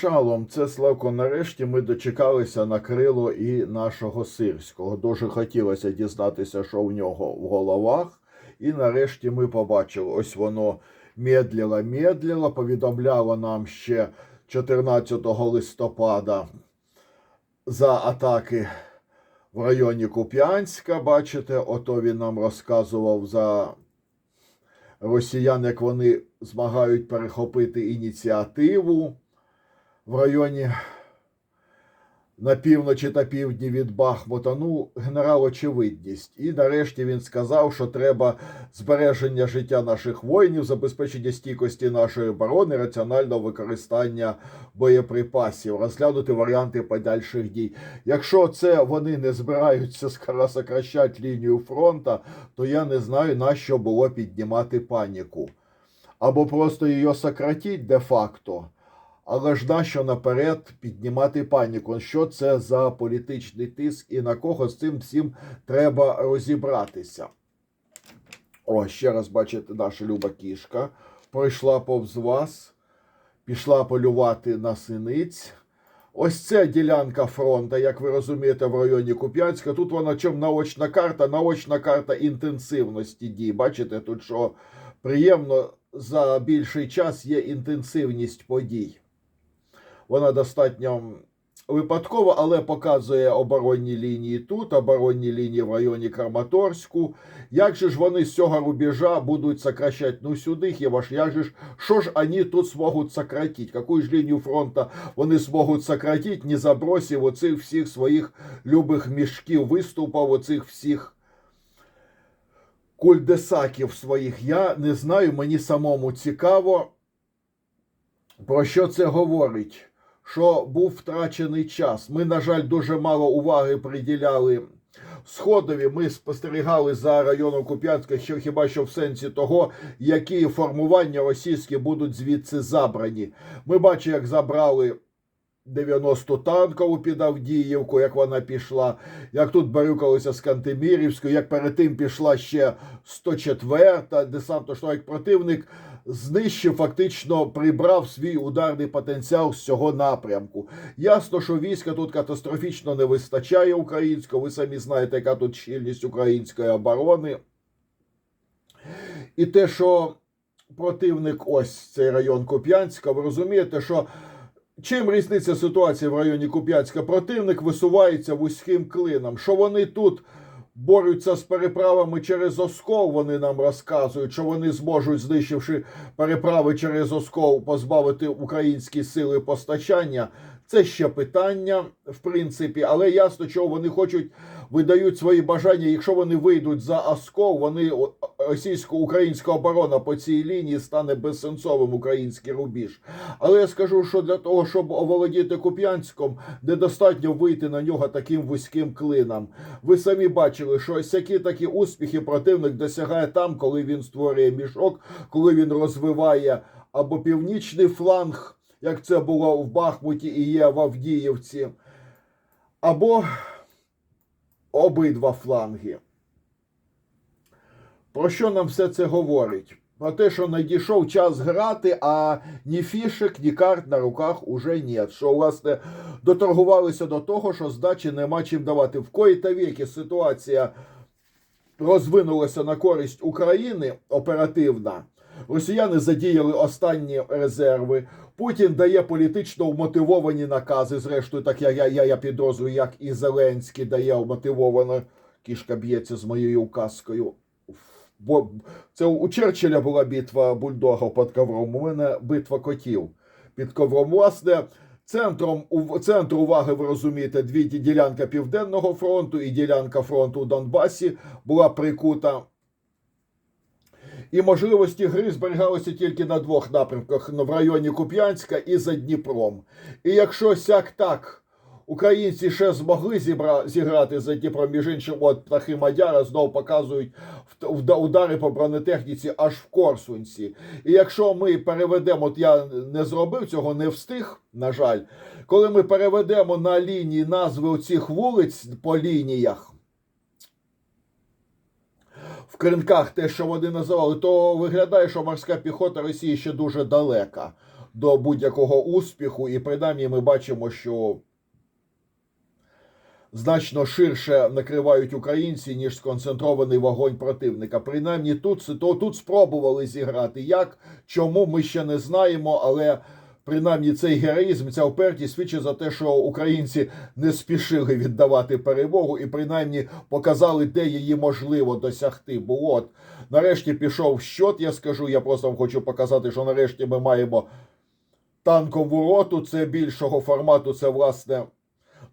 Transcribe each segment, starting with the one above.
Шалом, це Славко. Нарешті ми дочекалися на крило і нашого сирського. Дуже хотілося дізнатися, що в нього в головах. І нарешті ми побачили, ось воно медліло, медліло, повідомляло нам ще 14 листопада за атаки в районі Куп'янська. Бачите, ото він нам розказував за росіян, як вони змагають перехопити ініціативу в районі на півночі та півдні від Бахмута. Ну, генерал очевидність. І нарешті він сказав, що треба збереження життя наших воїнів, забезпечення стійкості нашої оборони, раціонального використання боєприпасів, розглянути варіанти подальших дій. Якщо це вони не збираються сокращати лінію фронту, то я не знаю, на що було піднімати паніку. Або просто її сократіть де-факто. Але ж нащо наперед піднімати паніку? Що це за політичний тиск і на кого з цим всім треба розібратися? О, ще раз бачите, наша люба кішка пройшла повз вас, пішла полювати на синиць. Ось це ділянка фронту, як ви розумієте, в районі Куп'янська. Тут вона чим наочна карта, наочна карта інтенсивності дій. Бачите, тут що приємно за більший час є інтенсивність подій. Вона достатньо випадкова, але показує оборонні лінії тут, оборонні лінії в районі Краматорську. Як же ж вони з цього рубежа будуть сокращати? Ну сюди хіба ж, як же ж, що ж вони тут зможуть сократити? Яку ж лінію фронту вони зможуть сократити, не забросив оцих всіх своїх любих мішків виступів, оцих всіх кульдесаків своїх? Я не знаю, мені самому цікаво, про що це говорить що був втрачений час. Ми, на жаль, дуже мало уваги приділяли Сходові. Ми спостерігали за районом Куп'янська, що хіба що в сенсі того, які формування російські будуть звідси забрані. Ми бачимо, як забрали. 90 танкову під Авдіївку, як вона пішла, як тут барюкалися з Кантемірівською, як перед тим пішла ще 104-та десантно як противник знищив, фактично прибрав свій ударний потенціал з цього напрямку. Ясно, що війська тут катастрофічно не вистачає українського. Ви самі знаєте, яка тут щільність української оборони. І те, що противник, ось цей район Куп'янська, ви розумієте, що. Чим різниця ситуації в районі Куп'янська? Противник висувається вузьким клином. Що вони тут борються з переправами через Оскол, вони нам розказують, що вони зможуть, знищивши переправи через Оскол, позбавити українські сили постачання. Це ще питання, в принципі, але ясно, що вони хочуть, видають свої бажання. Якщо вони вийдуть за Оскол, вони російсько-українська оборона по цій лінії стане безсенсовим український рубіж. Але я скажу, що для того, щоб оволодіти Куп'янськом, недостатньо вийти на нього таким вузьким клином. Ви самі бачили, що ось які такі успіхи противник досягає там, коли він створює мішок, коли він розвиває або північний фланг, як це було в Бахмуті і є в Авдіївці, або обидва фланги. Про що нам все це говорить? Про те, що надійшов час грати, а ні фішек, ні карт на руках уже нет. Що, власне, доторгувалися до того, що здачі нема чим давати. В кої та віки ситуація розвинулася на користь України оперативна. Росіяни задіяли останні резерви. Путін дає політично вмотивовані накази. Зрештою, так я, я, я, я підозрюю, як і Зеленський дає вмотивовано. Кішка б'ється з моєю указкою. Бо це у Черчилля була битва бульдогів під ковром. У мене битва котів під ковром. Власне, центром центр уваги, ви розумієте, дві ділянка Південного фронту і ділянка фронту у Донбасі була прикута. І можливості гри зберігалися тільки на двох напрямках в районі Куп'янська і за Дніпром. І якщо сяк так українці ще змогли зібра... зіграти за Дніпром, між іншим, от птахи Мадяра знову показують удари по бронетехніці аж в Корсунці. І якщо ми переведемо, от я не зробив цього, не встиг, на жаль, коли ми переведемо на лінії назви оцих вулиць по лініях. В кринках те, що вони називали, то виглядає, що морська піхота Росії ще дуже далека. до будь-якого успіху, і принаймні ми бачимо, що значно ширше накривають українці, ніж сконцентрований вогонь противника. Принаймні тут, то, тут спробували зіграти. Як, чому ми ще не знаємо, але. Принаймні цей героїзм, ця впертість свідчить за те, що українці не спішили віддавати перемогу і принаймні показали, де її можливо досягти. Бо от нарешті пішов щот. Я скажу. Я просто вам хочу показати, що нарешті ми маємо танкову роту. Це більшого формату. Це власне,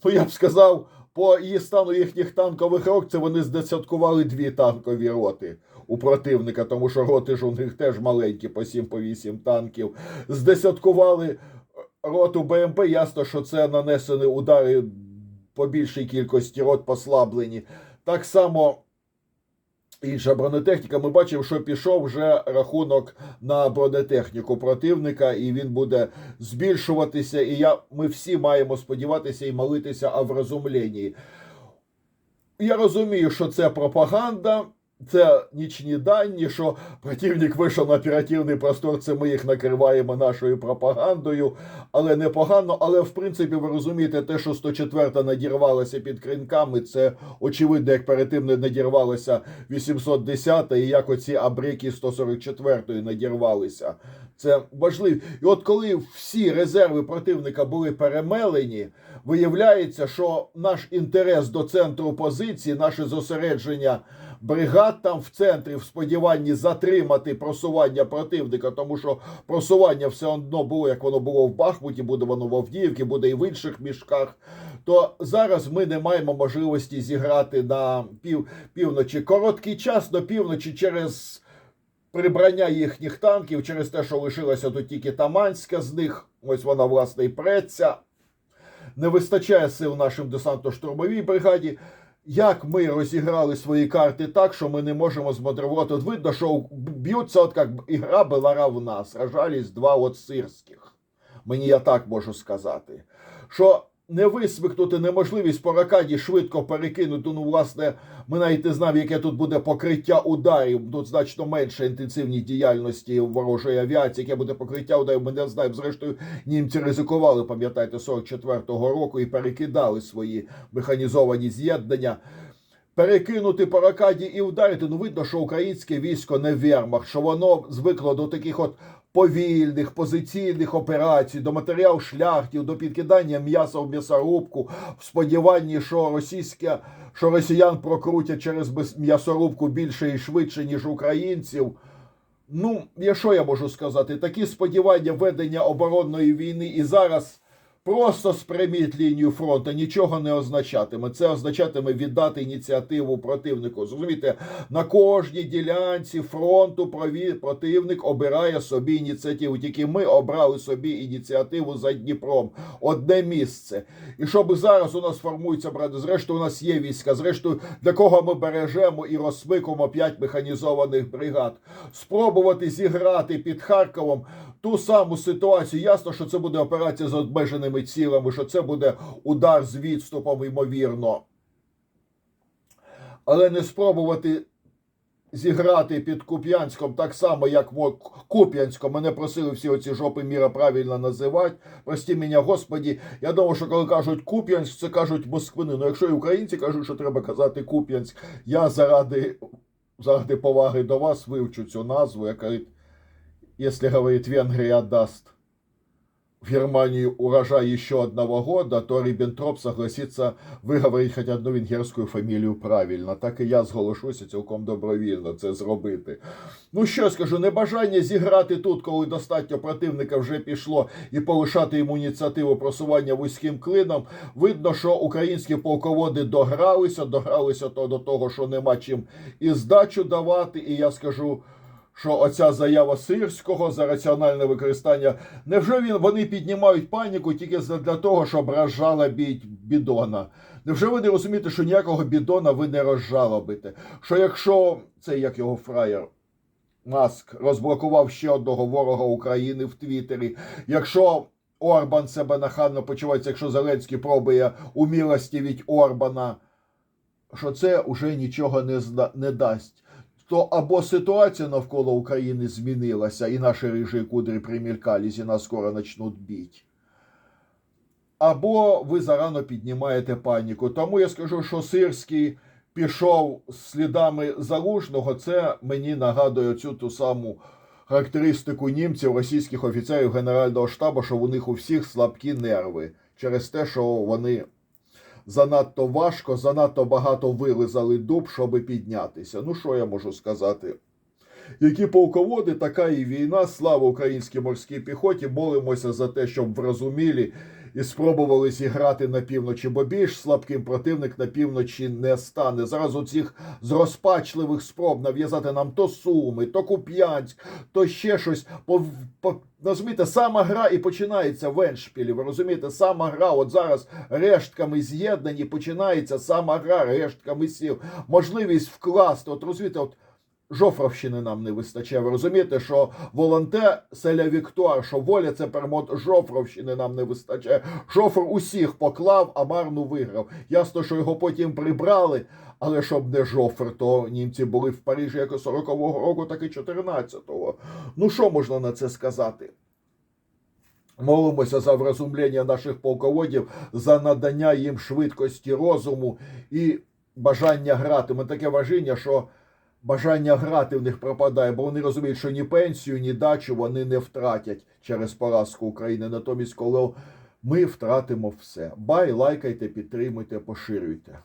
ну я б сказав, по її стану їхніх танкових рот, це вони здесяткували дві танкові роти у противника, тому що роти ж у них теж маленькі, по 7 по 8 танків. Здесяткували роту БМП. Ясно, що це нанесені удари по більшій кількості рот послаблені. Так само. Інша бронетехніка, ми бачимо, що пішов вже рахунок на бронетехніку противника, і він буде збільшуватися. І я, ми всі маємо сподіватися і молитися о врозумленні. Я розумію, що це пропаганда, це нічні дані, що противник вийшов на оперативний простор, це ми їх накриваємо нашою пропагандою, але непогано. Але в принципі, ви розумієте, те, що 104 надірвалася під кринками, це очевидно, як перед тим не надірвалася 810 і як оці абрики 144 надірвалися. Це важливо. І от коли всі резерви противника були перемелені, виявляється, що наш інтерес до центру позиції, наше зосередження бригад там в центрі в сподіванні затримати просування противника, тому що просування все одно було, як воно було в Бахмуті, буде воно в Авдіївці, буде і в інших мішках. То зараз ми не маємо можливості зіграти на пів, півночі. Короткий час до півночі через прибрання їхніх танків, через те, що лишилася тут тільки Таманська з них. Ось вона, власне, і преться. Не вистачає сил нашим десантно-штурмовій бригаді. Як ми розіграли свої карти так, що ми не можемо змодрувати? От видно, що б'ються, от як ігра була равна, сражались два от сирських. Мені я так можу сказати. Що не висмикнути неможливість по ракаді швидко перекинути. Ну, власне, ми навіть не знаємо, яке тут буде покриття ударів. Тут значно менше інтенсивній діяльності ворожої авіації, яке буде покриття ударів. Ми не знаємо. Зрештою, німці ризикували, пам'ятаєте, 44-го року і перекидали свої механізовані з'єднання. Перекинути по ракаді і вдарити. Ну, видно, що українське військо не вермах, що воно звикло до таких от повільних позиційних операцій, до матеріал шляхтів, до підкидання м'яса в м'ясорубку, в сподіванні, що російське, що росіян прокрутять через м'ясорубку більше і швидше, ніж українців. Ну, я що я можу сказати? Такі сподівання ведення оборонної війни і зараз. Просто спряміть лінію фронту, нічого не означатиме. Це означатиме віддати ініціативу противнику. Зрозумієте, на кожній ділянці фронту противник обирає собі ініціативу. Тільки ми обрали собі ініціативу за Дніпром. Одне місце. І щоб зараз у нас формується брати, зрештою, у нас є війська. Зрештою, для кого ми бережемо і розсмикуємо п'ять механізованих бригад. Спробувати зіграти під Харковом ту саму ситуацію. Ясно, що це буде операція з обмеженими цілами, що це буде удар з відступом, ймовірно. Але не спробувати зіграти під Куп'янськом так само, як в Куп'янськом. Мене просили всі оці жопи міра правильно називати. Прості мене, Господі. Я думаю, що коли кажуть Куп'янськ, це кажуть Москвини. Ну якщо і українці кажуть, що треба казати Куп'янськ, я заради, заради поваги до вас вивчу цю назву, яка. Если, говорит, Венгрия отдаст в Германию урожай еще одного года, то Риббентроп согласится выговорить хоть одну венгерську фамілію правильно. Так і я зголошуся цілком добровільно це зробити. Ну що я скажу, небажання зіграти тут, коли достатньо противника вже пішло, і полишати йому ініціативу просування вузьким клином. Видно, що українські полководи догралися, догралися то до того, що нема чим і здачу давати. І я скажу що оця заява сирського за раціональне використання, невже він вони піднімають паніку тільки для того, щоб розжалобіть бідона? Невже ви не розумієте, що ніякого бідона ви не розжалобите? Що якщо цей як його фраєр? Маск розблокував ще одного ворога України в Твіттері. Якщо Орбан себе нахабно почувається, якщо Зеленський пробує умілості від Орбана, що це вже нічого не, не дасть то або ситуація навколо України змінилася, і наші рижі кудрі примількались, і нас скоро почнуть бити. Або ви зарано піднімаєте паніку. Тому я скажу, що Сирський пішов слідами залужного. Це мені нагадує цю ту саму характеристику німців, російських офіцерів Генерального штабу, що у них у всіх слабкі нерви через те, що вони занадто важко, занадто багато вилизали дуб, щоб піднятися. Ну, що я можу сказати? Які полководи, така і війна. Слава українській морській піхоті. Молимося за те, щоб врозумілі і спробували зіграти на півночі, бо більш слабким противник на півночі не стане. Зараз у з розпачливих спроб нав'язати нам то Суми, то Куп'янськ, то ще щось. По, по, розумієте, сама гра і починається в Еншпілі. Ви розумієте, сама гра, от зараз рештками з'єднані, починається сама гра рештками сіл. Можливість вкласти, от розумієте, от. Жофровщини нам не вистачає. Ви розумієте, що волонтер селя Віктуар, що воля це перемог Жофровщини нам не вистачає. Жофр усіх поклав, а Марну виграв. Ясно, що його потім прибрали, але щоб не Жофр, то німці були в Парижі як 40-го року, так і 14-го. Ну що можна на це сказати? Молимося за врозумлення наших полководів, за надання їм швидкості розуму і бажання грати. Ми таке враження, що бажання грати в них пропадає, бо вони розуміють, що ні пенсію, ні дачу вони не втратять через поразку України. Натомість, коли ми втратимо все. Бай, лайкайте, підтримуйте, поширюйте.